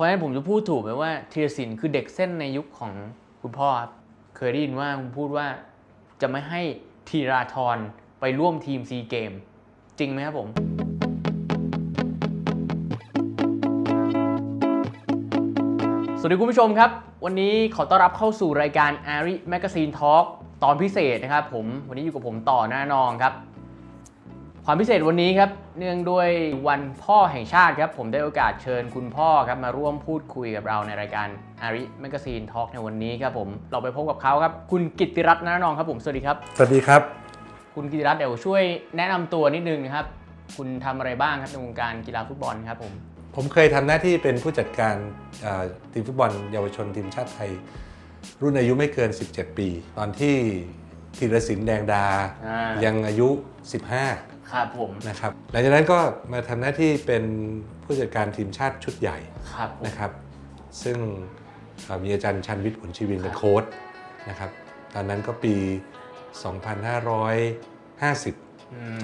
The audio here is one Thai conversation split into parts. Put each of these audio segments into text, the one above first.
พราะฉะนั้นผมจะพูดถูกไหมว่าธีรศิลป์คือเด็กเส้นในยุคของคุณพ่อครับเคยได้ยินว่าคุณพูดว่าจะไม่ให้ธีราธรไปร่วมทีมซีเกม จริงไหมครับผมสวัสดีคุณผู้ชมครับ วันนี้ขอต้อนรับเข้าสู่รายการ a r i Magazine Talk ตอนพิเศษนะครับผม วันนี้อยู่กับผมต่อหน้านองครับ ความพิเศษวันนี้ครับ เนื่องด้วยวันพ่อแห่งชาติครับ ผมได้โอกาสเชิญคุณพ่อครับมาร่วมพูดคุยกับเราในรายการ a r i Magazine Talk ในวันนี้ครับผมเราไปพบกับเขาครับ คุณกิตติรัตน์นานองครับผมสวัสดีครับ สวัสดีครับ คุณกิตติรัตน์เดี๋ยวช่วยแนะนำตัวนิดนึงนะครับ คุณทำอะไรบ้างครับในวงการกีฬาฟุตบอลครับผมผมเคยทำหน้าที่เป็นผู้จัดการเอ่อทีมฟุตบอลเยาวชนทีมชาติไทย รุ่นอายุไม่เกิน 17 ปี ตอนที่ธีรศิลป์แดงดา อ่ายังอายุ 15 ครับผมนะครับหลังจากนั้นก็มาทำหน้าที่เป็นผู้จัดการทีมชาติชุดใหญ่ครับผมนะครับ ซึ่งเอ่อมีอาจารย์ชันวิทย์ผลชีวินเป็นโค้ชนะครับตอนนั้นก็ปี 2550อืม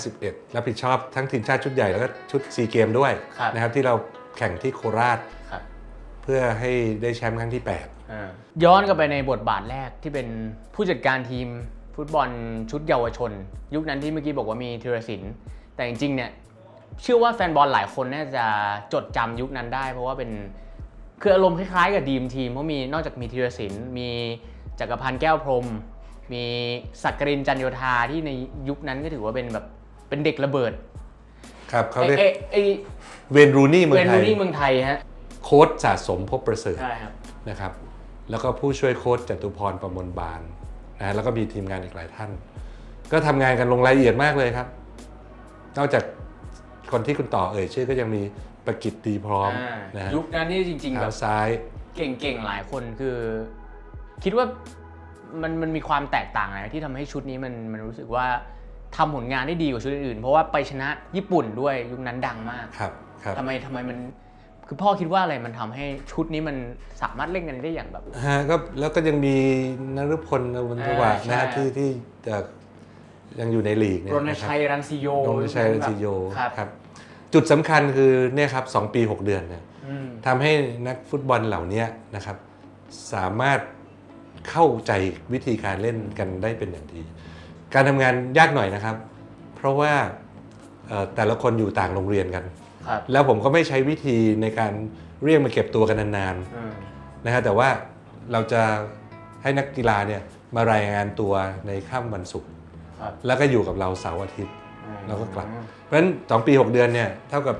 2551 รับผิดชอบทั้งทีมชาติชุดใหญ่แล้วก็ชุดซีเกมด้วยครับนะครับที่เราแข่งที่โคราชครับเพื่อให้ได้แชมป์ครั้งที่อ่าย้อนกลับไปในบทบาทแรกที่เป็นผู้จัดการทีม ฟุตบอลชุดเยาวชน ยุคนั้นที่เมื่อกี้บอกว่ามีธีรศิลป์แต่จริงๆเนี่ยเชื่อว่าแฟนบอลหลายคนน่าจะจดจำยุคนั้นได้ เพราะว่าเป็นคืออารมณ์คล้ายๆกับดีมทีมเพราะมีนอกจากมีธีรศิลป์มีจักรพันธ์แก้วพรหมมีสักกรินจันโยธาที่ในยุคนั้นก็ถือว่าเป็นแบบเป็นเด็กระเบิด8ครับเขาเรียกไอ้ไอ้เวนรูนี่เมือเวงนไทรูยนี่เมืองไทยฮะโค้ชสะสมพบประเสริฐใช่ครับนะครับ แล้วก็ผู้ช่วยโค้ชจตุพรประมวลบาน นะฮะแล้วก็มีทีมงานอีกหลายท่าน ก็ทำงานกันลงรายละเอียดมากเลยครับ นอกจากคนที่คุณต่อเอ่ยชื่อก็ยังมีประกิตดีพร้อมอ่านะฮะยุคนั้นนี่จริงๆแบเท้าบซ้ายเก่งๆหลายคนคือ คิดว่ามันมันมีความแตกต่างอะไรที่ทำให้ชุดนี้มันมันรู้สึกว่าทำผลงานได้ดีกว่าชุดอื่นๆ เพราะว่าไปชนะญี่ปุ่นด้วยยุคนั้นดังมากครับครับทำไมทำไมมัน คือพ่อคิดว่าอะไรมันทำให้ชุดนี้มันสามารถเล่นกันได้อย่างแบบฮะก็แล้วก็ยังมีนฤพลนวลสวัสดิ์อ่านะฮะใช่ที่ที่จะยังอยู่ในลีกเนี่ยรณนะครับชัยรังสิโยรณชัยรัตติโยครับครับจุดสำคัญคือเนี่ยครับสองปี 6 เดือนเนี่ยอืมทำให้นักฟุตบอลเหล่านี้นะครับ สามารถเข้าใจวิธีการเล่นกันได้เป็นอย่างดี การทำงานยากหน่อยนะครับ เพราะว่าเอ่อแต่ละคนอยู่ต่างโรงเรียนกันครับ แล้วผมก็ไม่ใช้วิธีในการเรียกมาเก็บตัวกันนานอืมๆนะฮะแต่ว่าเราจะให้นักกีฬาเนี่ยมารายงานตัวในค่ำวันศุกร์ครับแล้วก็อยู่กับเราเสาร์อาทิตย์อืมแล้วก็กลับ เพราะฉะนั้นสองปี6เดือนเนี่ยเท่ากับ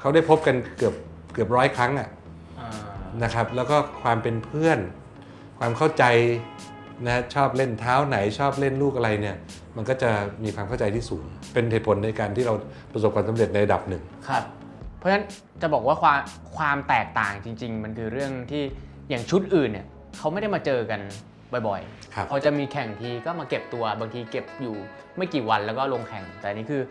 เขาได้พบกันเกือบเกือบร้อยครั้งอะอ่านะครับแล้วก็ความเป็นเพื่อน ความเข้าใจนะชอบเล่นเท้าไหนชอบเล่นลูกอะไรเนี่ย มันก็จะมีความเข้าใจที่สูง เป็นเหตุผลในการที่เราประสบความสำเร็จในระดับหนึ่งครับ เพราะฉะนั้นจะบอกว่าความความแตกต่างจริง ๆ มันคือเรื่องที่อย่างชุดอื่นเนี่ยเขาไม่ได้มาเจอกันบ่อยๆครับพอจะมีแข่งทีก็มาเก็บตัวบางทีเก็บอยู่ไม่กี่วันแล้วก็ลงแข่ง แต่อันนี่คือ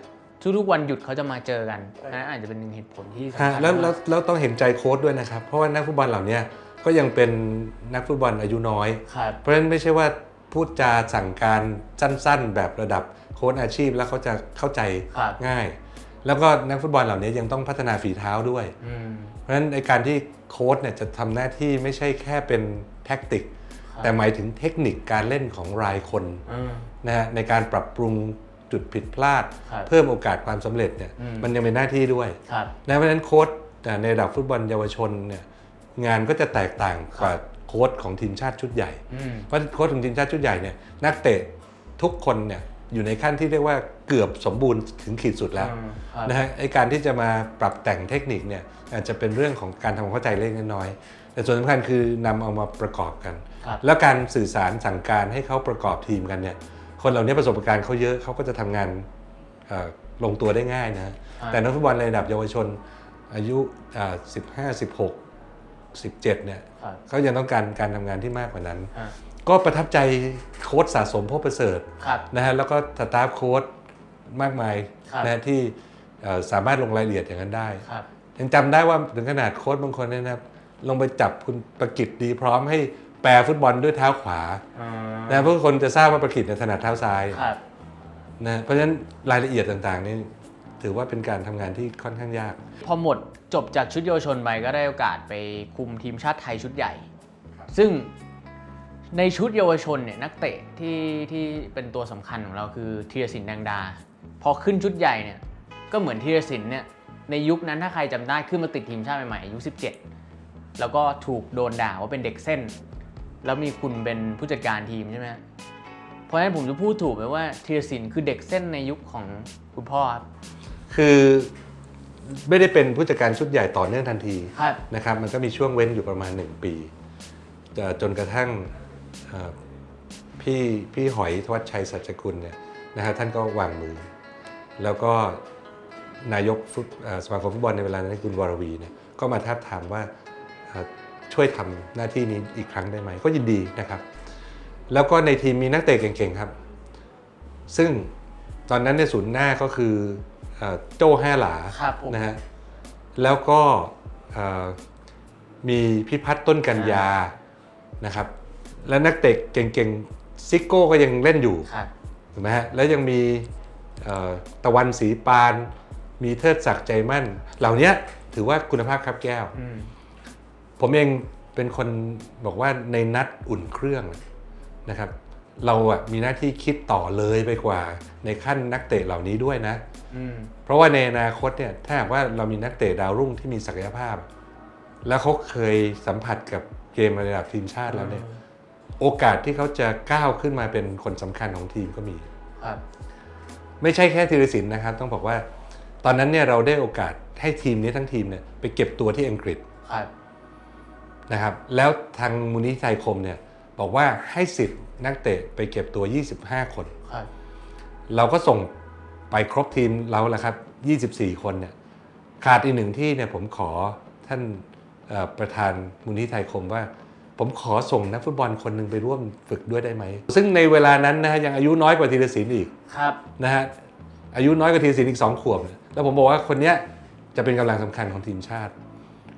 ทุกๆวันหยุดเขาจะมาเจอกันนั่นอาจจะเป็นหนึ่งเหตุผลที่สำคัฮะญแล้วแล้วมากแล้วต้องเห็นใจโค้ชด้วยนะครับ เพราะว่านักฟุตบอลเหล่านี้ก็ยังเป็นนักฟุตบอลอายุน้อยครับเพราะฉะนั้นไม่ใช่ว่า พูดจาสั่งการสั้นๆ แบบระดับโค้ชอาชีพแล้วเขาจะเข้าใจครับง่าย แล้วก็นักฟุตบอลเหล่านี้ยังต้องพัฒนาฝีเท้าด้วย อืม เพราะฉะนั้นในการที่โค้ชเนี่ยจะทำหน้าที่ไม่ใช่แค่เป็นแท็กติก ครับ แต่หมายถึงเทคนิคการเล่นของรายคนอืม นะฮะในการปรับปรุงจุดผิดพลาด ครับเพิ่มโอกาสความสำเร็จเนี่ยอืม มันยังเป็นหน้าที่ด้วย ครับ นะเพราะฉะนั้นโค้ชอ่าในระดับฟุตบอลเยาวชนเนี่ยงานก็จะแตกต่างกว่า โค้ชของทีมชาติชุดใหญ่อืมเพราะโค้ชของทีมชาติชุดใหญ่เนี่ยนักเตะทุกคนเนี่ยอยู่ในขั้นที่เรียกว่าเกือบสมบูรณ์ถึงขีดสุดแล้วอืมครับนะฮะไอการที่จะมาปรับแต่งเทคนิคเนี่ยอาจจะเป็นเรื่องของการทำความเข้าใจเล็กน้อยๆแต่ส่วนสำคัญคือนำเอามาประกอบกันครับแล้วการสื่อสารสั่งการให้เขาประกอบทีมกันเนี่ยคนเหล่านี้ประสบการณ์เขาเยอะเขาก็จะทำงานเอ่อลงตัวได้ง่ายนะฮะอ่าแต่นักฟุตบอลในระดับเยาวชนอายุอ่า15 16 17เนี่ยครับเขายังต้องการการทำงานที่มากกว่านั้นอ่าก็ประทับใจโค้ชสะสมพบประเสริฐครับนะฮะแล้วก็สตาฟโค้ชมากมายครับนะฮะที่เอ่อสามารถลงรายละเอียดอย่างนั้นได้ครับยังจำได้ว่าถึงขนาดโค้ชบางคนเนี่ยนะครับลงไปจับคุณประกิตดีพร้อมให้แปรฟุตบอลด้วยเท้าขวาอ่านะเพราะคนจะทราบว่าประกิตเนี่ยถนัดเท้าซ้ายครับนะเพราะฉะนั้นรายละเอียดต่างๆนี่ ถือว่าเป็นการทำงานที่ค่อนข้างยาก พอหมดจบจากชุดเยาวชนไปก็ได้โอกาสไปคุมทีมชาติไทยชุดใหญ่ ซึ่งในชุดเยาวชนเนี่ยนักเตะที่ที่เป็นตัวสำคัญของเราคือธีรศิลป์แดงดา พอขึ้นชุดใหญ่เนี่ยก็เหมือนธีรศิลป์เนี่ยในยุคนั้นถ้าใครจำได้ขึ้นมาติดทีมชาติใหม่ๆอายุ 17 แล้วก็ถูกโดนด่าว่าเป็นเด็กเส้น แล้วมีคุณเป็นผู้จัดการทีมใช่ไหมเพราะฉะนั้นผมจะพูดถูกไหมว่าธีรศิลป์คือเด็กเส้นในยุคของคุณพ่อครับ คือไม่ได้เป็นผู้จัดการชุดใหญ่ต่อเนื่องทันทีครับนะครับ มันก็มีช่วงเว้นอยู่ประมาณ 1 ปีจะจนกระทั่งเอ่อพี่พี่หอยทวัชชัยสัจกุลเนี่ยนะฮะท่านก็วางมือ แล้วก็นายกฟุตเอ่อสมาคมฟุตบอลในเวลานั้นคุณวรวีเนี่ยก็มาท้าบทามว่าเอ่อช่วยทำหน้าที่นี้อีกครั้งได้ไหมก็ยินดีนะครับ แล้วก็ในทีมมีนักเตะเก่งๆครับ ซึ่งตอนนั้นในยศูนย์หน้าก็คือเอ่อ โจ้แห่หลาครับผม นะฮะแล้วก็เอ่อมีพิพัฒน์ต้นกัญญานะครับ และนักเตะเก่งๆซิโก้ก็ยังเล่นอยู่ ครับ ถูกไหมฮะแล้วยังมีเอ่อตะวันศรีปาน มีเทิดศักดิ์ใจมั่น เหล่านี้ถือว่าคุณภาพครับแก้ว อืม ผมเองเป็นคนบอกว่าในนัดอุ่นเครื่องนะครับ เราอะมีหน้าที่คิดต่อเลยไปกว่าในขั้นนักเตะเหล่านี้ด้วยนะอืม เพราะว่าในอนาคตเนี่ยถ้าหากว่าเรามีนักเตะดาวรุ่งที่มีศักยภาพ แล้วเขาเคยสัมผัสกับเกมระดับทีมชาติแล้วเนี่ยโอกาสที่เขาจะก้าวขึ้นมาเป็นคนสำคัญของทีมก็มีครับไม่ใช่แค่ธีรศิลป์นะครับ ต้องบอกว่า ตอนนั้นเนี่ยเราได้โอกาสให้ทีมนี้ทั้งทีมเนี่ยไปเก็บตัวที่อังกฤษครับนะครับ แล้วทางมูลนิธิไทยคมเนี่ยบอกว่าให้สิทธิ์นักเตะไปเก็บตัว 25 คนครับเราก็ส่ง ไปครบทีมเราแหละครับ 24 คนเนี่ยขาดอีกหนึ่งที่เนี่ยผมขอท่านเอ่อประธานมูลนิธิไทยคมว่า ผมขอส่งนักฟุตบอลคนหนึ่งไปร่วมฝึกด้วยได้ไหม ซึ่งในเวลานั้นนะฮะยังอายุน้อยกว่าธีรศิลป์อีกครับนะฮะอายุน้อยกว่าธีรศิลป์อีก 2 ขวบเนี่ยแล้วผมบอกว่าคนเนี้ยจะเป็นกำลังสำคัญของทีมชาติ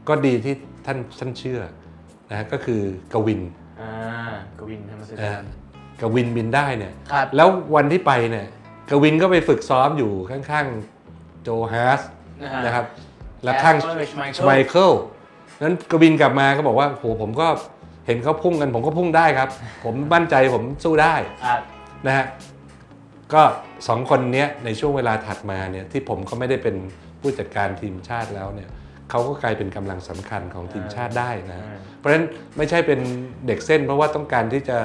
ก็ดีที่ท่านท่านเชื่อนะฮะก็คือกวินอ่ากวินธรรมสุนะดาฮะกวินบินได้เนี่ยครับแล้ววันที่ไปเนี่ย กวินก็ไปฝึกซ้อมอยู่ข้างๆโจฮาสนะครับ แล้วข้างแอร์ Schmeichel ชไมเคิลนั้นกวินกลับมาก็บอกว่าโหผมก็เห็นเขาพุ่งกันผมก็พุ่งได้ครับ ผมมั่นใจผมสู้ได้ครับนะฮะก็สองคนเนี้ยในช่วงเวลาถัดมาเนี่ยที่ผมก็ไม่ได้เป็นผู้จัดการทีมชาติแล้วเนี่ยเขาก็กลายเป็นกำลังสำคัญของทีมชาติได้นะอ่าเพราะฉะนั้นไม่ใช่เป็นเด็กเส้น เพราะว่าต้องการที่จะ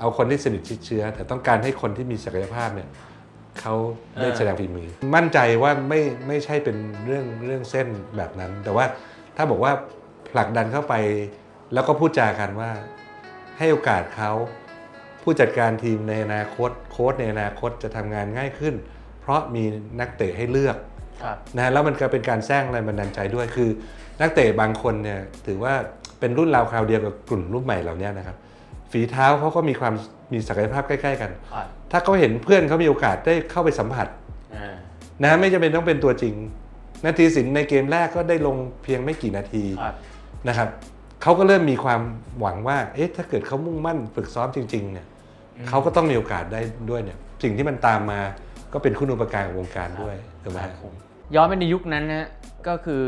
เอาคนที่สนิทชิดเชื้อ แต่ต้องการให้คนที่มีศักยภาพเนี่ย เขาได้แสดงฝีมือ มั่นใจว่าไม่ไม่ใช่เป็นเรื่องเรื่องเส้นแบบนั้น แต่ว่าถ้าบอกว่าผลักดันเข้าไป แล้วก็พูดจากันว่า ให้โอกาสเขาผู้จัดการทีมในอนาคตโค้ชในอนาคตจะทำงานง่ายขึ้น เพราะมีนักเตะให้เลือกครับนะแล้วมันก็เป็นการสร้างแรงบันดาลใจด้วยคือ นักเตะบางคนเนี่ยถือว่าเป็นรุ่นราวคราวเดียวกับกลุ่มรุ่นใหม่เหล่านี้นะครับฝีเท้าเขาก็มีความ มีศักยภาพใกล้ๆกันครับถ้าเขาเห็นเพื่อนเขามีโอกาสได้เข้าไปสัมผัสอ่านะไม่จำเป็นต้องเป็นตัวจริง นาทีสินในเกมแรกก็ได้ลงเพียงไม่กี่นาทีครับนะครับเขาก็เริ่มมีความหวังว่าเอ๊ะถ้าเกิดเขามุ่งมั่นฝึกซ้อมจริง ๆ เนี่ยเขาก็ต้องมีโอกาสได้ด้วยเนี่ย สิ่งที่มันตามมาก็เป็นคุณอุปการของวงการด้วยถูกไหมครับฮะผมย้อนไปในยุคนั้นนะก็คือ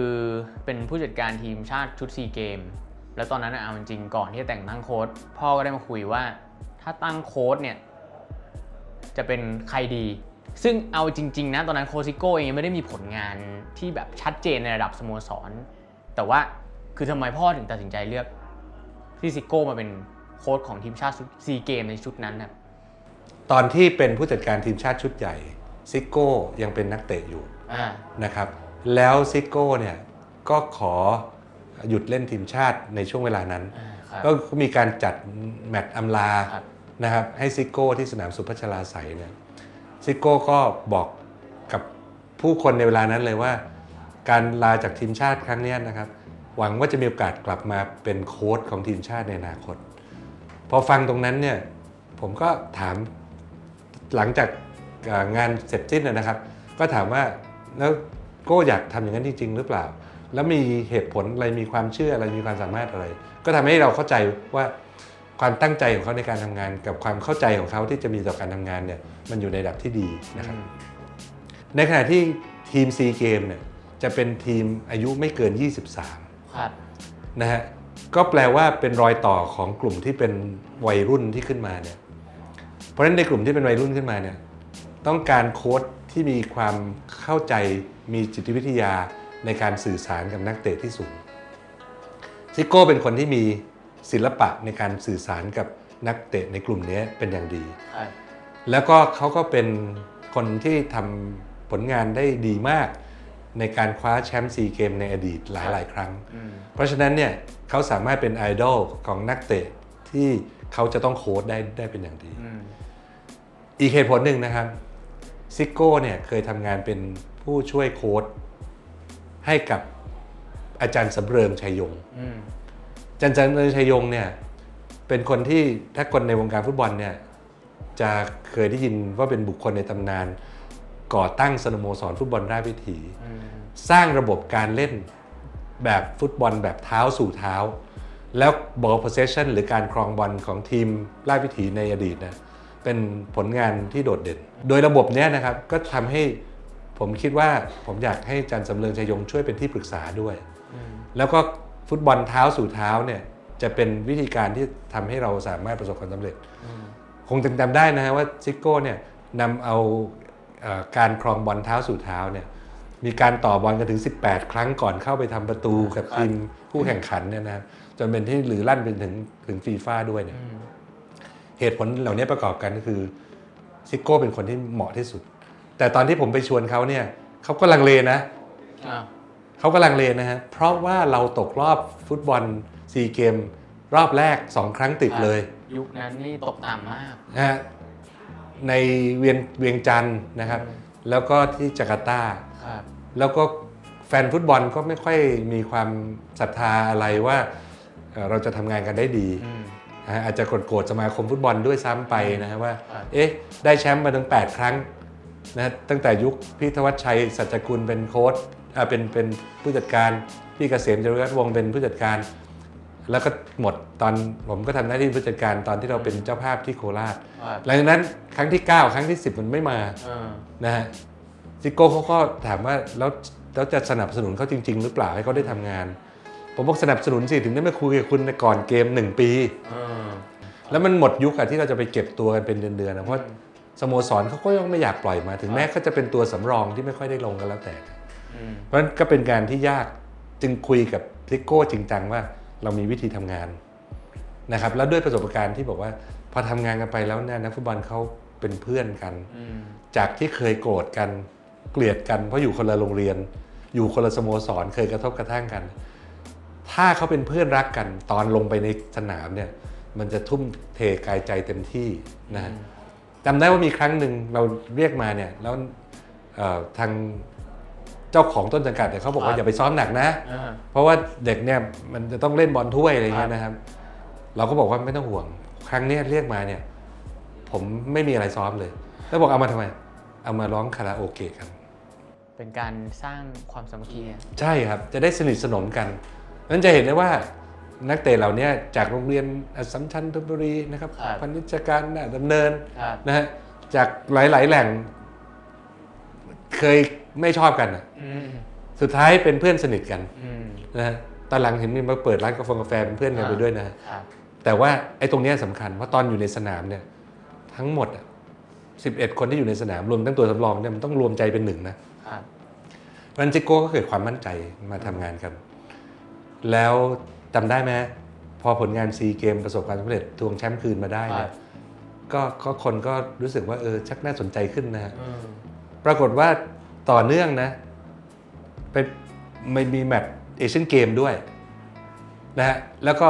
เป็นผู้จัดการทีมชาติชุดซีเกมแล้วตอนนั้นนะเอาจริงๆก่อนที่จะแต่งตั้งโค้ดพ่อก็ได้มาคุยว่า ถ้าตั้งโค้ดเนี่ยจะเป็นใครดี ซึ่งเอาจริง ๆ นะ ตอนนั้นโคซิโก้เองยังไม่ได้มีผลงานที่แบบชัดเจนในระดับสโมสร แต่ว่าคือทำไมพ่อถึงตัดสินใจเลือกที่ซิโก้มาเป็นโค้ชของทีมชาติซีเกมในชุดนั้นครับตอนที่เป็นผู้จัดการทีมชาติชุดใหญ่ซิโก้ยังเป็นนักเตะอยู่อ่านะครับ แล้วซิโก้เนี่ยก็ขอหยุดเล่นทีมชาติในช่วงเวลานั้น อ่าครับ ก็มีการจัดแมตช์อำลาครับนะครับให้ซิโก้ที่สนามสุพัชราไสยเนี่ยซิโก้ก็บอกกับผู้คนในเวลานั้นเลยว่า การลาจากทีมชาติครั้งเนี้ยนะครับ หวังว่าจะมีโอกาสกลับมาเป็นโค้ชของทีมชาติในอนาคต พอฟังตรงนั้นเนี่ยผมก็ถามหลังจากเอ่องานเสร็จสิ้นนะครับ ก็ถามว่าแล้วโก้อยากทำอย่างนั้นจริงๆหรือเปล่า แล้วมีเหตุผลอะไรมีความเชื่ออะไรมีความสามารถอะไร ก็ทำให้เราเข้าใจว่าความตั้งใจของเขาในการทำงาน กับความเข้าใจของเขาที่จะมีต่อการทำงานเนี่ยมันอยู่ในระดับที่ดีนะครับในขณะที่ทีมซีเกมเนี่ยจะเป็นทีมอายุไม่เกิน 23ครับนะฮะก็แปลว่าเป็นรอยต่อของกลุ่มที่เป็นวัยรุ่นที่ขึ้นมาเนี่ยเพราะฉะนั้นในกลุ่มที่เป็นวัยรุ่นขึ้นมาเนี่ยต้องการโค้ชที่มีความเข้าใจมีจิตวิทยา ในการสื่อสารกับนักเตะที่สูงซิโก้เป็นคนที่มีศิลปะในการสื่อสารกับนักเตะในกลุ่มนี้เป็นอย่างดีครับแล้วก็เขาก็เป็นคนที่ทำผลงานได้ดีมาก ในการคว้าแชมป์ซีเกมในอดีตหลาย ๆ ครั้งอืมเพราะฉะนั้นเนี่ยเขาสามารถเป็นไอดอลของนักเตะที่เขาจะต้องโค้ดได้ได้เป็นอย่างดีอืมอีกเหตุผลหนึ่งนะครับซิโก้เนี่ยเคยทำงานเป็นผู้ช่วยโค้ด ให้กับอาจารย์สำเริงชัยยงอืมอาจารย์สำเริงชัยยงเนี่ยเป็นคนที่ถ้าคนในวงการฟุตบอลเนี่ยจะเคยได้ยินว่าเป็นบุคคลในตำนาน ก่อตั้งสโมสรฟุตบอลราชวิถีอืมสร้างระบบการเล่นแบบฟุตบอลแบบเท้าสู่เท้า แล้ว ball possession หรือการครองบอลของทีมราชวิถีในอดีตนะเป็นผลงานที่โดดเด่น โดยระบบเนี้ยนะครับก็ทำให้ ผมคิดว่าผมอยากให้อาจันสำเริงชัยยงช่วยเป็นที่ปรึกษาด้วยอืมแล้วก็ฟุตบอลเท้าสู่เท้าเนี่ยจะเป็นวิธีการที่ทำให้เราสามารถประสบความสำเร็จอืมคงจำได้นะฮะว่าซิโก้เนี่ยนำเอาเอ่อการครองบอลเท้าสู่เท้าเนี่ยมีการต่อบอลกันถึง 18 ครั้งก่อนเข้าไปทำประตูกับทีมผู้แข่งขันเนี่ยนะจนเป็นที่หรือลั่นเป็นถึงถึงฟีฟ่าด้วยเนี่ยอืมเหตุผลเหล่านี้ประกอบกันก็คือซิโก้เป็นคนที่เหมาะที่สุด แต่ตอนที่ผมไปชวนเขาเนี่ยเขาก็ลังเลนะอ้าวเขาก็ลังเลนะฮะเพราะว่าเราตกรอบฟุตบอลซีเกม รอบแรก2ครั้งติดเลย ยุคนั้นนี่ตกต่ำมากนะฮะในเวียนเวียงจันทร์นะครับอืมแล้วก็ที่จาการ์ตาครับแล้วก็แฟนฟุตบอลก็ไม่ค่อยมีความศรัทธาอะไรว่าเอ่อเราจะทำงานกันได้ดีอืมนะฮะอาจจะโกรธๆสมาคมฟุตบอลด้วยซ้ำไปนะฮะว่าครับเอ๊ะ ได้แชมป์มาถึง 8 ครั้ง นะฮะตั้งแต่ยุคพี่ธวัชชัยสัจจกุลเป็นโค้ชอ่าเป็นเป็นผู้จัดการพี่เกษมจริญรัตน์วงศ์เป็นผู้จัดการ แล้วก็หมดตอนผมก็ทำหน้าที่ผู้จัดการตอนที่เราเป็นเจ้าภาพที่โคราชครับหลังจากนั้นครั้งที่ 9 ครั้งที่ 10 มันไม่มาเออนะฮะซิโก้เขาก็ถามว่าแล้วแล้วจะสนับสนุนเขาจริง ๆ หรือเปล่าให้เขาได้ทำงาน ผมบอกสนับสนุนสิถึงได้มาคุยกับคุณในก่อนเกม 1 ปีเออแล้วมันหมดยุคอะที่เราจะไปเก็บตัวกันเป็นเดือนๆนะเพราะ สโมสรเขาก็ยังไม่อยากปล่อยมา ถึงแม้เขาจะเป็นตัวสำรองที่ไม่ค่อยได้ลงกันแล้วแต่อืมเพราะฉะนั้นก็เป็นการที่ยากจึงคุยกับซิโก้จริงจังว่าเรามีวิธีทำงานนะครับแล้วด้วยประสบการณ์ที่บอกว่า พอทำงานกันไปแล้วเนี่ยนักฟุตบอลเขาเป็นเพื่อนกันอืมจากที่เคยโกรธกันเกลียดกันเพราะอยู่คนละโรงเรียน อยู่คนละสโมสรเคยกระทบกระทั่งกัน ถ้าเขาเป็นเพื่อนรักกันตอนลงไปในสนามเนี่ยมันจะทุ่มเทกายใจเต็มที่นะฮะ จำได้ว่ามีครั้งหนึ่งเราเรียกมาเนี่ยแล้วเอ่อทางเจ้าของต้นสังกัดเนี่ยเขาบอกว่าอย่าไปซ้อมหนักนะเออเพราะว่าเด็กเนี่ยมันจะต้องเล่นบอลถ้วยอะไรเงี้ยครับนะครับ เราก็บอกว่าไม่ต้องห่วง ครั้งเนี้ยเรียกมาเนี่ย ผมไม่มีอะไรซ้อมเลย แล้วบอกเอามาทำไม เอามาร้องคาราโอเกะกันเป็นการสร้างความสามัคคีอะใช่ครับจะได้สนิทสนมกันนั้นจะเห็นได้ว่า นักเตะเหล่านี้จากโรงเรียนอัสสัมชัญธนบุรีนะครับพนิชการน่ะดำเนินครับ นะฮะจากหลาย ๆ แหล่ง เคยไม่ชอบกันน่ะอืมสุดท้ายเป็นเพื่อนสนิทกันอืมนะฮะตอนหลังเห็นมีมาเปิดร้านกาแฟกาแฟเป็นเพื่อนกันไปด้วยนะฮะ ครับ แต่ว่าไอ้ตรงเนี้ยสำคัญเพราะตอนอยู่ในสนามเนี่ยทั้งหมดสิบเอ็ดคนที่อยู่ในสนามรวมทั้งตัวสำรองเนี่ยมันต้องรวมใจเป็นหนึ่งนะครับรันจิโก้ก็เกิดความมั่นใจมาทำงานกัน แล้ว จำได้ไหมพอผลงานซีเกมประสบความสำเร็จทวงแชมป์คืนมาได้คเนี่รัยบก็ก็คนก็รู้สึกว่าเออชักน่าสนใจขึ้นนะฮะอืมปรากฏว่าต่อเนื่องนะไปไม่มีแมตช์เอเชียนเกมด้วยนะฮะแล้วก็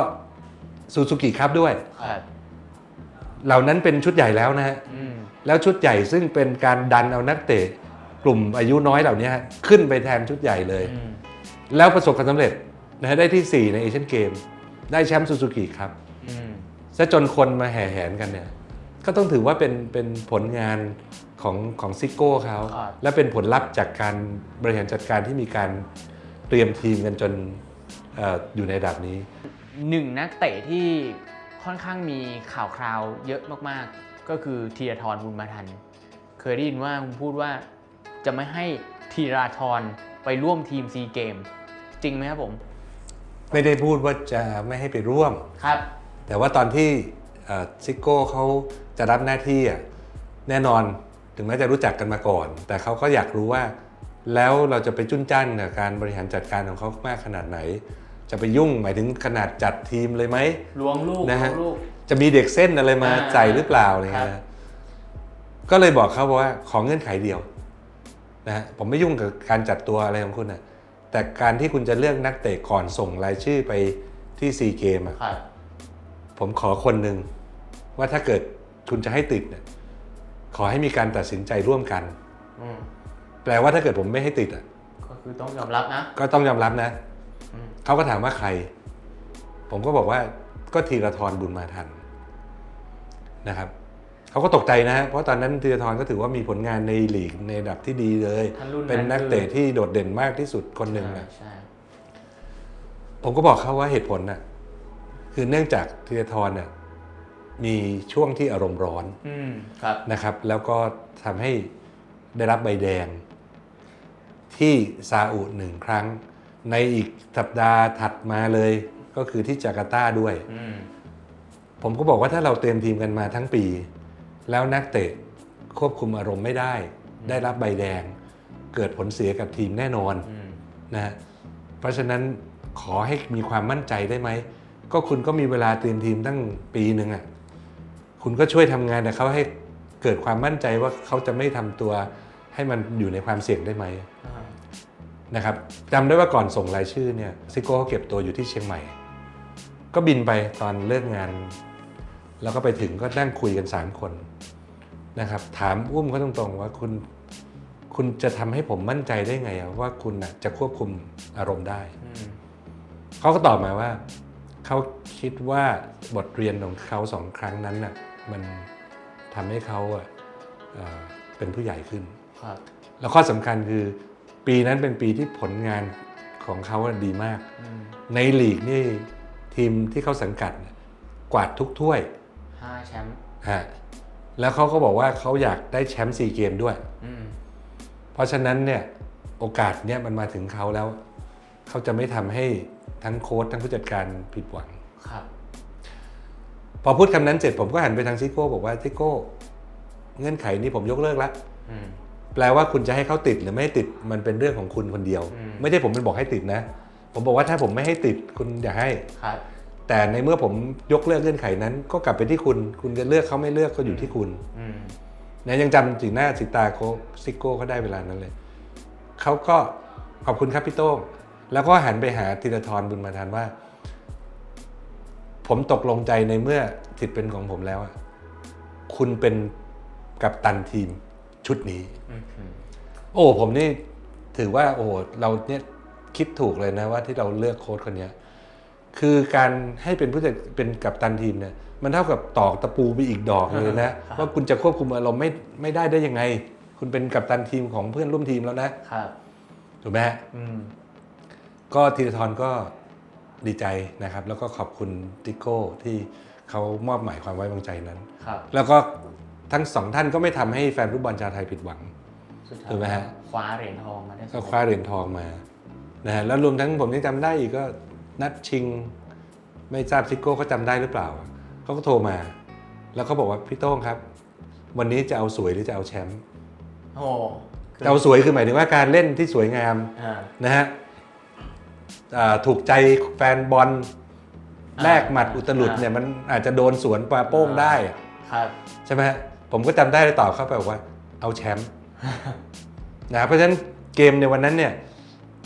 ซูซูกิครับด้วยครับเหล่านั้นเป็นชุดใหญ่แล้วนะฮะอืมแล้วชุดใหญ่ซึ่งเป็นการดันเอานักเตะกลุ่มอายุน้อยเหล่านี้ฮะขึ้นไปแทนชุดใหญ่เลยอืมแล้วประสบความสำเร็จ นะฮะได้ที่ 4 ในเอเชียนเกม ได้แชมป์ซูซูกิครับอืมซะจนคนมาแห่แหนกันเนี่ย ก็ต้องถือว่าเป็นเป็นผลงานของของซิโก้เขา ครับ และเป็นผลลัพธ์จากการบริหารจัดการที่มีการเตรียมทีมกันจนเอออยู่ในระดับนี้ หนึ่งนักเตะที่ค่อนข้างมีข่าวคราวเยอะมากๆ ก็คือธีรทรบุญมาทัน เคยได้ยินว่าคุณพูดว่าจะไม่ให้ทธีราธรไปร่วมทีมซีเกม จริงไหมครับผม ไม่ได้พูดว่าจะไม่ให้ไปร่วม ครับ แต่ว่าตอนที่เอ่อซิโก้เขาจะรับหน้าที่อะแน่นอนถึงแม้จะรู้จักกันมาก่อน แต่เขาก็อยากรู้ว่า แล้วเราจะไปจุ้นจ้านกับการบริหารจัดการของเขามากขนาดไหน จะไปยุ่งหมายถึงขนาดจัดทีมเลยไหม ล้วงลูกนะฮะ ล้วงลูก จะมีเด็กเส้นอะไรมาอ่าใส่หรือเปล่าอะไรครัเงี้บยนะก็เลยบอกเขาว่าขอเงื่อนไขเดียวนะฮะผมไม่ยุ่งกับการจัดตัวอะไรของคุณนะ แต่การที่คุณจะเลือกนักเตะก่อนส่งรายชื่อไปที่ซีเกมอะครับผมขอคนหนึ่งว่าถ้าเกิดคุณจะให้ติดเนี่ยขอให้มีการตัดสินใจร่วมกัน อืมแปลว่าถ้าเกิดผมไม่ให้ติดอะก็คือต้องยอมรับนะ ก็ต้องยอมรับนะอืม เขาก็ถามว่าใคร ผมก็บอกว่าก็ธีรทรบุญมาทันนะครับ เขาก็ตกใจนะฮะเพราะตอนนั้นธีรทรก็ถือว่ามีผลงานในลีกในระดับที่ดีเลยท่านรุ่นเป็นนักเตะที่โดดเด่นมากที่สุดคนหนึ่งใช่นะใช่ผมก็บอกเขาว่าเหตุผลน่ะคือเนื่องจากธีรทรน่ะมีช่วงที่อารมณ์ร้อน อืมครับ นะครับแล้วก็ทำให้ได้รับใบแดง ที่ซาอุหนึ่งครั้ง ในอีกสัปดาห์ถัดมาเลย ก็คือที่จาการ์ตาด้วย อืมผมก็บอกว่าถ้าเราเตรียมทีมกันมาทั้งปี แล้วนักเตะควบคุมอารมณ์ไม่ได้ ได้รับใบแดง เกิดผลเสียกับทีมแน่นอนอืมนะฮะเพราะฉะนั้นขอให้มีความมั่นใจได้ไหม ก็คุณก็มีเวลาเตรียมทีมตั้งปีหนึ่งอะ่ะคุณก็ช่วยทำงานแต่เขาให้เกิดความมั่นใจว่าเขาจะไม่ทำตัวให้มันอยู่ในความเสี่ยงได้ไหมอ่านะครับจำได้ว่าก่อนส่งรายชื่อเนี่ยซิโก้เขาเก็บตัวอยู่ที่เชียงใหม่ ก็บินไปตอนเลิกงาน แล้วก็ไปถึงก็นั่งคุยกัน 3 คนนะครับ ถามอุ้มเขาตรงๆว่าคุณคุณจะทำให้ผมมั่นใจได้ไงอะว่าคุณน่ะจะควบคุมอารมณ์ได้อืมเขาก็ตอบมาว่าเขาคิดว่าบทเรียนของเขาสองครั้งนั้นน่ะมันทำให้เขาอะเอ่อเป็นผู้ใหญ่ขึ้นครับแล้วข้อสำคัญคือปีนั้นเป็นปีที่ผลงานของเขาอะดีมากอืมในลีกนี่ทีมที่เขาสังกัดเนี่ยกวาดทุกถ้วย ห้าแชมป์ฮะแล้วเขาก็บอกว่าเขาอยากได้แชมป์ซีเกมด้วย อืมเพราะฉะนั้นเนี่ยโอกาสเนี่ยมันมาถึงเขาแล้ว เขาจะไม่ทำให้ทั้งโค้ชทั้งผู้จัดการผิดหวัง ครับ พอพูดคำนั้นเสร็จผมก็หันไปทางซิโก้บอกว่าซิโก้ เงื่อนไขนี้ผมยกเลิกแล้วอืม แปลว่าคุณจะให้เขาติดหรือไม่ให้ติดมันเป็นเรื่องของคุณคนเดียว อืม ไม่ได้ผมเป็นบอกให้ติดนะ ผมบอกว่าถ้าผมไม่ให้ติดคุณอย่าให้ ครับ แต่ในเมื่อผมยกเลิกเงื่อนไขนั้น ก็กลับไปที่คุณ คุณจะเลือกเขาไม่เลือกก็อยู่ที่คุณอืมนะยังจำสีหน้าสีตาโคซิโก้เขาได้เวลานั้นเลย เขาก็ขอบคุณครับพี่โต้งแล้วก็หันไปหาธีรทรบุญมาทานว่า ผมตกลงใจในเมื่อสิทธิ์เป็นของผมแล้วอะคุณเป็นกัปตันทีมชุดนี้อืมอืมโอ้ผมนี่ถือว่า โอ้เราเนี่ยคิดถูกเลยนะว่าที่เราเลือกโค้ชคนเนี้ย คือการให้เป็นผู้จัดเป็นกัปตันทีมเนี่ยมันเท่ากับตอกตะปูไปอีกดอกเลยนะ ว่าคุณจะควบคุมอารมณ์ไม่ไม่ได้ได้ยังไง คุณเป็นกัปตันทีมของเพื่อนร่วมทีมแล้วนะครับถูกไหมฮะอืม ก็ธีรทรก็ดีใจนะครับ แล้วก็ขอบคุณติโก้ที่เขามอบหมายความไว้วางใจนั้น ครับแล้วก็ทั้งสองท่านก็ไม่ทำให้แฟนฟุตบอลชาวไทยผิดหวัง สุดท้ายถูกไหมฮะ คว้าเหรียญทองมาได้ก็คว้าเหรียญทองมานะฮะแล้วรวมทั้งผมยังจำได้อีกก็ นัดชิง ไม่ทราบซิโก้เขาจำได้หรือเปล่าเขาก็โทรมา แล้วเขาบอกว่าพี่โต้งครับ วันนี้จะเอาสวยหรือจะเอาแชมป์โอ้คืจะเอาสวยคือหมายถึงว่าการเล่นที่สวยงามอ่านะฮะอ่าถูกใจแฟนบอลอ่าแลกหมัดอุตลุดอ่าเนี่ยมันอาจจะโดนสวนปลาโป้งได้อะครับใช่ไหมฮะผมก็จำได้เลยตอบเข้าไปบอกว่าเอาแชมป์ นะเพราะฉะนั้นเกมในวันนั้นเนี่ย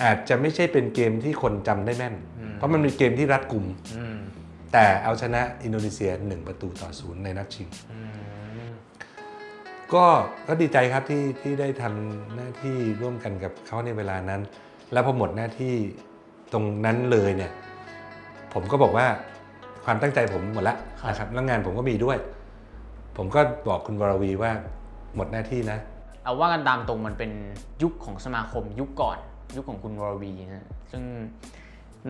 อาจจะไม่ใช่เป็นเกมที่คนจำได้แม่นอืม เพราะมันเป็นเกมที่รัดกุมอืมแต่เอาชนะอินโดนีเซีย 1 ประตูต่อศูนย์ในนัดชิงอืมก็ก็ดีใจครับที่ที่ได้ทำหน้าที่ร่วมกันกับเขาในเวลานั้น แล้วพอหมดหน้าที่ตรงนั้นเลยเนี่ย ผมก็บอกว่าความตั้งใจผมหมดแล้วนะครับแล้วงานผมก็มีด้วย ผมก็บอกคุณวรวีว่าหมดหน้าที่นะ เอาว่ากันตามตรงมันเป็นยุคของสมาคมยุคก่อน ยุคของคุณวรวีนะซึ่ง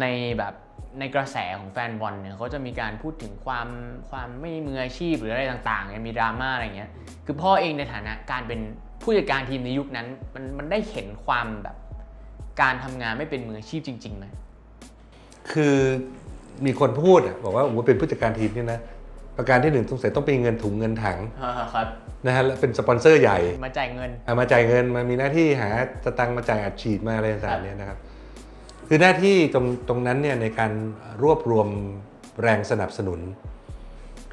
ในแบบในกระแสของแฟนบอลเนี่ยเขาจะมีการพูดถึงความความไม่มืออาชีพหรืออะไรต่างๆเนี่ยมีดราม่าอะไรเงี้ยคือพ่อเองในฐานะการเป็นผู้จัดการทีมในยุคนั้น มันมันได้เห็นความแบบการทำงานไม่เป็นมืออาชีพจริงๆไหมคือมีคนพูดอะบอกว่าโอ้โหเป็นผู้จัดการทีมนี่นะประการที่หนึ่งสงสัยต้องเป็นเงินถุงเงินถังครับนะฮะแล้วเป็นสปอนเซอร์ใหญ่มาจ่ายเงินเอามาจ่ายเงินมามีหน้าที่หาสตังค์มาจ่ายอัดฉีดมาอะไรต่างๆเนี่ยนะครับ คือหน้าที่ตรงตรงนั้นเนี่ยในการรวบรวมแรงสนับสนุน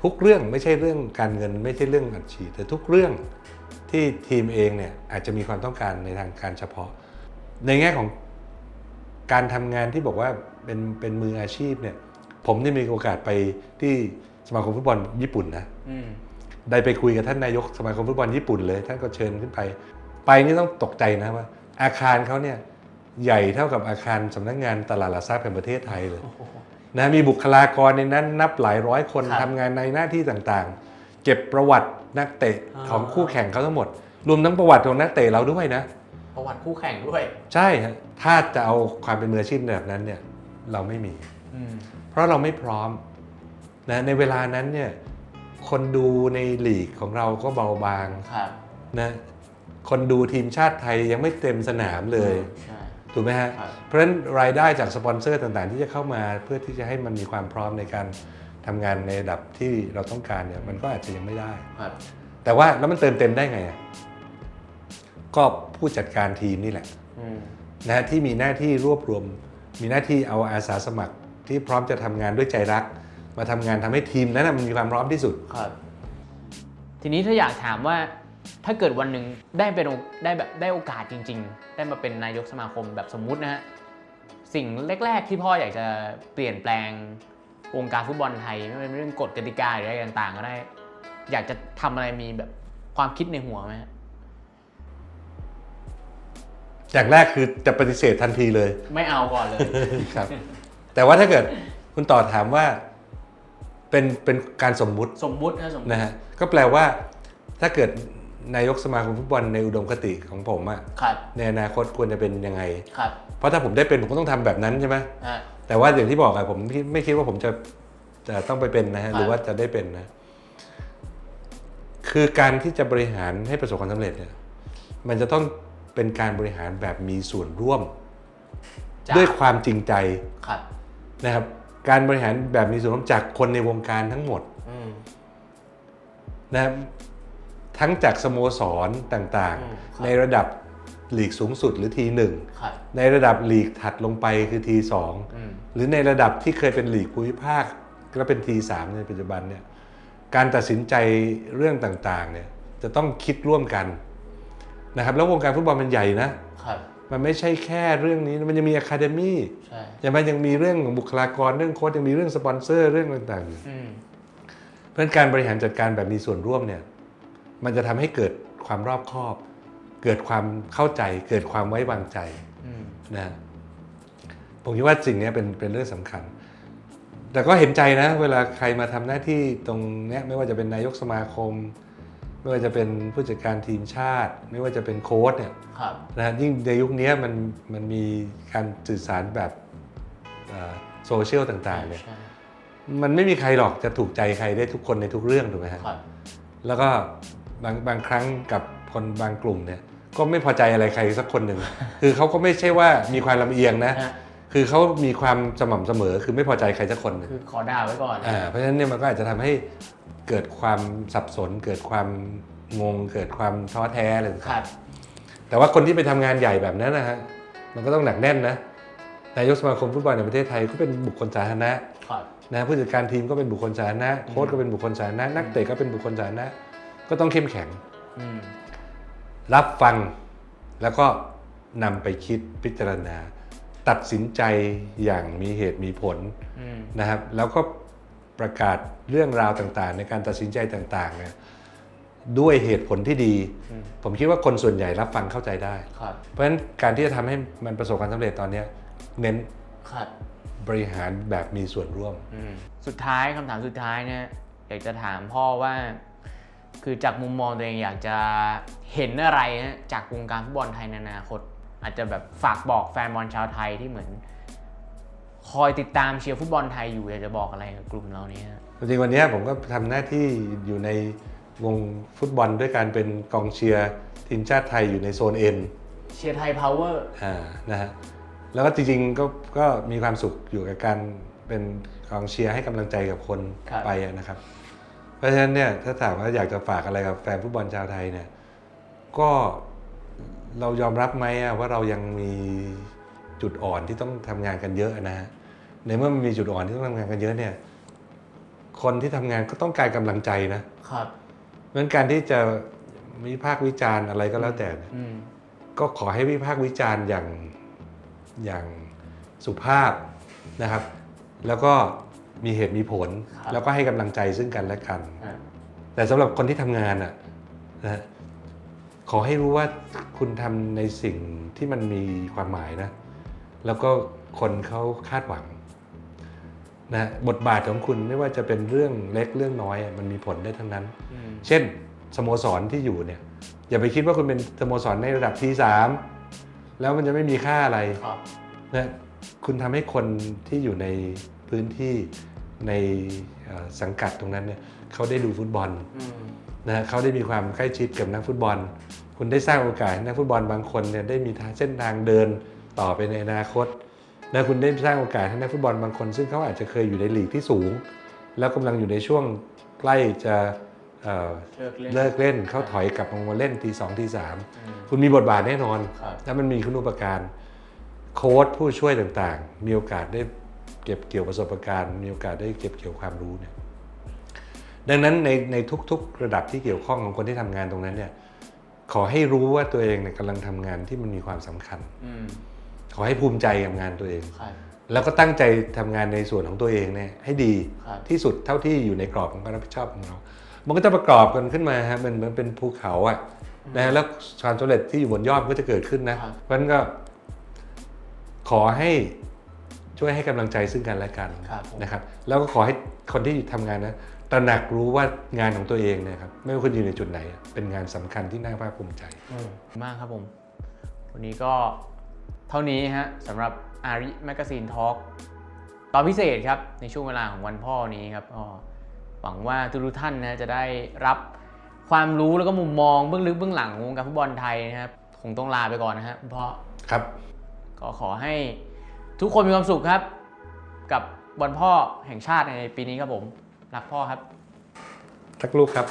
ทุกเรื่องไม่ใช่เรื่องการเงิน ไม่ใช่เรื่องอัดฉีดแต่ทุกเรื่องที่ทีมเองเนี่ยอาจจะมีความต้องการในทางการเฉพาะ ในแง่ของการทำงานที่บอกว่าเป็นเป็นมืออาชีพเนี่ยผมได้มีโอกาสไปที่สมาคมฟุตบอลญี่ปุ่นนะอืมได้ไปคุยกับท่านนายกสมาคมฟุตบอลญี่ปุ่นเลย ท่านก็เชิญขึ้นไป ไปนี่ต้องตกใจนะว่า อาคารเขาเนี่ย ใหญ่เท่ากับอาคารสำนักงานตลาดหลักทรัพย์แห่งประเทศไทยเลยนะมีบุคลากรในนั้นนับหลายร้อยคนครับทำงานในหน้าที่ต่างๆ เก็บประวัตินักเตะอ่า ของคู่แข่งเขาทั้งหมด รวมทั้งประวัติของนักเตะเราด้วยนะ ประวัติคู่แข่งด้วยใช่ฮะถ้าจะเอาความเป็นมืออาชีพแบบนั้นเนี่ยเราไม่มี อืมเพราะเราไม่พร้อมนะในเวลานั้นเนี่ยคนดูในลีกของเราก็เบาบางครับนะคนดูทีมชาติไทยยังไม่เต็มสนามเลย ใช่ ถูกไหมฮะครับเพราะฉะนั้นรายได้จากสปอนเซอร์ต่างๆ ที่จะเข้ามาเพื่อที่จะให้มันมีความพร้อมในการทำงานในระดับที่เราต้องการเนี่ยมันก็อาจจะยังไม่ได้ครับแต่ว่าแล้วมันเติมเต็มได้ไงอะก็ผู้จัดการทีมนี่แหละอืมนะฮะที่มีหน้าที่รวบรวม มีหน้าที่เอาอาสาสมัคร ที่พร้อมจะทำงานด้วยใจรัก มาทำงานทำให้ทีมนั้นนะมันมีความพร้อมที่สุดครับ ทีนี้ถ้าอยากถามว่า ถ้าเกิดวันหนึ่งได้เป็นโอได้แบบได้โอกาสจริง ๆ ได้มาเป็นนายกสมาคมแบบสมมุตินะฮะสิ่งแรก ๆ ที่พ่ออยากจะเปลี่ยนแปลงวงการฟุตบอลไทยไม่ว่าเป็นเรื่องกฎกติกาหรืออะไรต่างๆ ก็ได้ อยากจะทำอะไรมีแบบความคิดในหัวไหมฮะอย่างแรกคือจะปฏิเสธทันทีเลย ไม่เอาก่อนเลยครับ แต่ว่าถ้าเกิดคุณต่อถามว่าเป็นเป็นการสมมุติสมมุตินะสมมุตินะฮะก็แปลว่าถ้าเกิด นายกสมาคมฟุตบอลในอุดมคติของผมอะครับในอนาคตควรจะเป็นยังไงครับเพราะถ้าผมได้เป็นผมก็ต้องทำแบบนั้นใช่ไหมฮะแต่ว่าอย่างที่บอกอะผมไม่ไม่คิดว่าผมจะจะต้องไปเป็นนะฮะครับหรือว่าจะได้เป็นนะ คือการที่จะบริหารให้ประสบความสำเร็จเนี่ย มันจะต้องเป็นการบริหารแบบมีส่วนร่วมจากด้วยความจริงใจครับนะครับ การบริหารแบบมีส่วนร่วมจากคนในวงการทั้งหมดอืมนะครับ ทั้งจากสโมสรต่างอืมครับๆในระดับลีกสูงสุดหรือทีหนึ่งครับในระดับลีกถัดลงไปคือทีสองอืมหรือในระดับที่เคยเป็นลีกภูมิภาคก็เป็นทีสามในปัจจุบันเนี่ยการตัดสินใจเรื่องต่างๆเนี่ยจะต้องคิดร่วมกันนะครับแล้ววงการฟุตบอลมันใหญ่นะครับมันไม่ใช่แค่เรื่องนี้มันยังมีอะคาเดมี่ใช่ยังมันยังมีเรื่องของบุคลากรเรื่องโค้ชยังมีเรื่องสปอนเซอร์เรื่องต่างๆอยู่อืมเพราะฉะนั้นการบริหารจัดการแบบมีส่วนร่วมเนี่ย มันจะทำให้เกิดความรอบคอบ เกิดความเข้าใจ เกิดความไว้วางใจอืมนะผมคิดว่าสิ่งนี้เป็นเป็นเรื่องสำคัญ แต่ก็เห็นใจนะ เวลาใครมาทำหน้าที่ตรงเนี้ยไม่ว่าจะเป็นนายกสมาคม ไม่ว่าจะเป็นผู้จัดการทีมชาติ ไม่ว่าจะเป็นโค้ชเนี่ยครับนะฮะยิ่งในยุคนี้มันมันมีการสื่อสารแบบโซเชียลต่างๆเนี่ยใช่มันไม่มีใครหรอกจะถูกใจใครได้ทุกคนในทุกเรื่องถูกไหมฮะครับแล้วก็ บางบางครั้งกับคนบางกลุ่มเนี่ยก็ไม่พอใจอะไรใครสักคนหนึ่ง คือเขาก็ไม่ใช่ว่ามีความลำเอียงนะฮะคือเขามีความสม่ำเสมอ คือไม่พอใจใครสักคนหนึ่งคือขอด่าไว้ก่อน อ่า เพราะฉะนั้นเนี่ยมันก็อาจจะทำให้เกิดความสับสน เกิดความงง เกิดความท้อแท้อะไรคต่ารังบๆแต่ว่าคนที่ไปทำงานใหญ่แบบนั้นนะฮะ มันก็ต้องหนักแน่นนะ นายกสมาคมฟุตบอลในประเทศไทยก็เป็นบุคคลสาธารณะครับ นะผู้จัดการทีมก็เป็นบุคคลสาธารณะ โค้ชก็เป็นบุคคลสาธารณะ นักเตะก็เป็นบุคคลสาธารณะ ก็ต้องเข้มแข็งอืมรับฟังแล้วก็นำไปคิดพิจารณา ตัดสินใจอย่างมีเหตุมีผลอืมนะครับ แล้วก็ประกาศเรื่องราวต่างๆ ในการตัดสินใจต่างๆเนี่ยด้วยเหตุผลที่ดีอืมผมคิดว่าคนส่วนใหญ่รับฟังเข้าใจได้ครับเพราะฉะนั้นการที่จะทำให้มันประสบความสำเร็จตอนเนี้ยเน้นครับบริหารแบบมีส่วนร่วมอืมสุดท้ายคำถามสุดท้ายเนี่ยอยากจะถามพ่อว่า คือจากมุมมองตัวเองอยากจะเห็นอะไรฮะจากวงการฟุตบอลไทยในอนาคต อาจจะแบบฝากบอกแฟนบอลชาวไทยที่เหมือน คอยติดตามเชียร์ฟุตบอลไทยอยู่อยากจะบอกอะไรกับกลุ่มเรานี้ฮะจริงๆวันนี้ผมก็ทำหน้าที่อยู่ในวงฟุตบอลด้วยการเป็นกองเชียร์ทีมชาติไทยอยู่ในโซนเอ็นเชียร์ไทยพาวเวอร์อ่านะฮะแล้วก็จริงๆก็ก็มีความสุขอยู่กับการเป็นกองเชียร์ให้กำลังใจกับคนครับไปอะนะครับ เพราะฉะนั้นเนี่ยถ้าถามว่าอยากจะฝากอะไรกับแฟนฟุตบอลชาวไทยเนี่ยก็เรายอมรับไหมอะว่าเรายังมีจุดอ่อนที่ต้องทำงานกันเยอะนะฮะในเมื่อมันมีจุดอ่อนที่ต้องทำงานกันเยอะเนี่ย คนที่ทำงานก็ต้องการกำลังใจนะครับเพราะฉะนั้นการที่จะวิพากษ์วิจารณ์อะไรก็แล้วแต่เนี่ยอืมก็ขอให้วิพากษ์วิจารณ์อย่างอย่างสุภาพนะครับ แล้วก็ มีเหตุมีผล ครับ แล้วก็ให้กำลังใจซึ่งกันและกัน อะแต่สำหรับคนที่ทำงานอะนะฮะขอให้รู้ว่าคุณทำในสิ่งที่มันมีความหมายนะ แล้วก็คนเขาคาดหวังนะฮะบทบาทของคุณไม่ว่าจะเป็นเรื่องเล็กเรื่องน้อยอะมันมีผลได้ทั้งนั้น อืมเช่นสโมสรที่อยู่เนี่ย อย่าไปคิดว่าคุณเป็นสโมสรในระดับที่สามแล้วมันจะไม่มีค่าอะไรครับ นะคุณทำให้คนที่อยู่ในพื้นที่ ในเอ่อสังกัดตรงนั้นเนี่ยเขาได้ดูฟุตบอลอืมนะฮะเขาได้มีความใกล้ชิดกับนักฟุตบอล คุณได้สร้างโอกาสให้นักฟุตบอลบางคนเนี่ยได้มีทางเส้นทางเดินต่อไปในอนาคตนะคุณได้สร้างโอกาสให้นักฟุตบอลบางคน ซึ่งเขาอาจจะเคยอยู่ในลีกที่สูง แล้วกำลังอยู่ในช่วงใกล้จะเอ่อเลิกเล่นเลิกเล่นเขาถอยกลับมาเล่นทีสองทีสามอืมคุณมีบทบาทแน่นอนครับแล้วมันมีคุณูปการ โค้ชผู้ช่วยต่างๆ มีโอกาสได้ เก็บเกี่ยวประสบการณ์มีโอกาสได้เก็บเกี่ยวความรู้เนี่ยดังนั้นในในทุกๆ ระดับที่เกี่ยวข้องของคนที่ทำงานตรงนั้นเนี่ยขอให้รู้ว่าตัวเองเนี่ยกำลังทำงานที่มันมีความสำคัญอืมขอให้ภูมิใจกับงานตัวเองครับแล้วก็ตั้งใจทำงานในส่วนของตัวเองเนี่ยให้ดีครับที่สุดเท่าที่อยู่ในกรอบของการรับผิดชอบของเรา มันก็จะประกอบกันขึ้นมาฮะมันเหมือนเป็นภูเขาอะนะฮะแล้วความสำเร็จที่อยู่บนยอดมันก็จะเกิดขึ้นนะครับเพราะฉะนั้นก็ขอให้ ช่วยให้กำลังใจซึ่งกันและกันครับผมนะครับ แล้วก็ขอให้คนที่ทำงานนะตระหนักรู้ว่างานของตัวเองเนี่ยครับ ไม่ว่าคุณอยู่ในจุดไหนอะเป็นงานสำคัญที่น่าภาคภูมิใจอืมมากครับผม วันนี้ก็เท่านี้ฮะสำหรับอาริแมกซีนทอล์กตอนพิเศษครับ ในช่วงเวลาของวันพ่อนี้ครับก็หวังว่าทุกๆท่านนะจะได้รับความรู้แล้วก็มุมมองเบื้องลึกเบื้องหลังของวงการฟุตบอลไทยนะครับคงต้องลาไปก่อนนะฮะคุณพ่อครับ ก็ขอให้ ทุกคนมีความสุขครับ กับวันพ่อแห่งชาติในปีนี้ครับผม รักพ่อครับ ทักลูกครับ